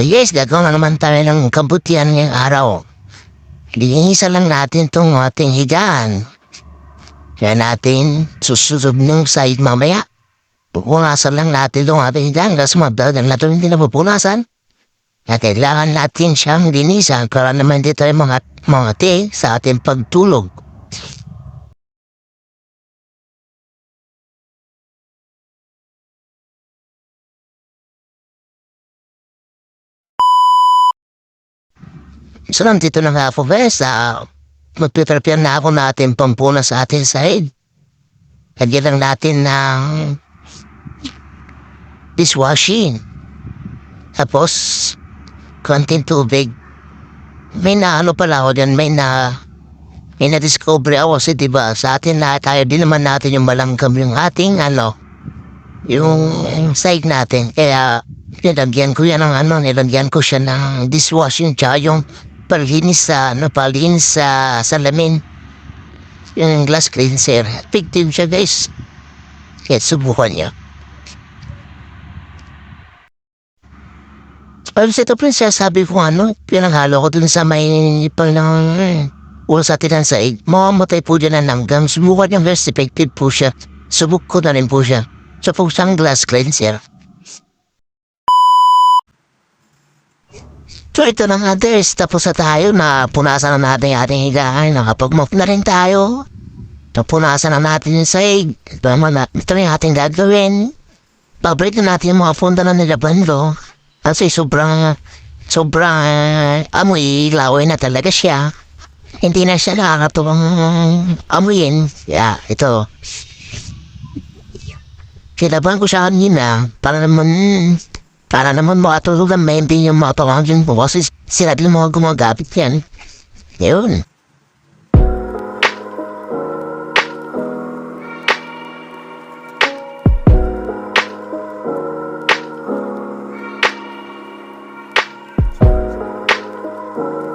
Yes, gagawa naman tayo ng kabutihan ngayong araw. Linisan lang natin tong ating higaan. Kaya natin susunod ng side mamaya. Pupunasan lang natin itong ating higaan kasi madagal na ito hindi na pupunasan. Kaya kailangan natin siyang linisan para naman di tayo mga, mga te sa ating pagtulog. So nandito na nga ako guys, uh, magpiprepare na ako natin pampuna sa ating side. Lagyan lang natin ng dishwashing. Tapos, konting tubig. May na ano pala ako dyan, may na may na-discover ako kasi diba sa atin na tayo din naman natin yung malanggam yung ating ano yung side natin. Kaya nilagyan ko yan ng ano, nilagyan ko siya ng dishwashing tsaka yung palinis sa ano, palinis sa salamin. Yung glass cleanser. Effective siya guys. Kaya subukan niyo. Pero sa ito princess, sabi ko ano, pinaghalo ko dun sa may pang ng ulo sa atin sa sahig. Mamamatay po dyan ang langgam. Subukan niya guys, effective po siya. Subuk ko na rin po siya. Sa po glass cleanser. So ito na nga guys, tapos na tayo na punasan na natin yung ating higaan. Nakapag-mop na rin tayo. Napunasan na natin yung sahig. Ito naman na, ito na yung ating gagawin. Pabalik na natin yung mga funda na nilaban ko. Kasi sobrang, sobrang uh, amoy, laway na talaga siya. Hindi na siya nakakatuwang amuyin. Yeah, ito. Kilaban ko siya kanina para naman, para naman makatulog ang maintain yung mga pamangkin boses sila yung mga gumagapit yan. Yun. Thank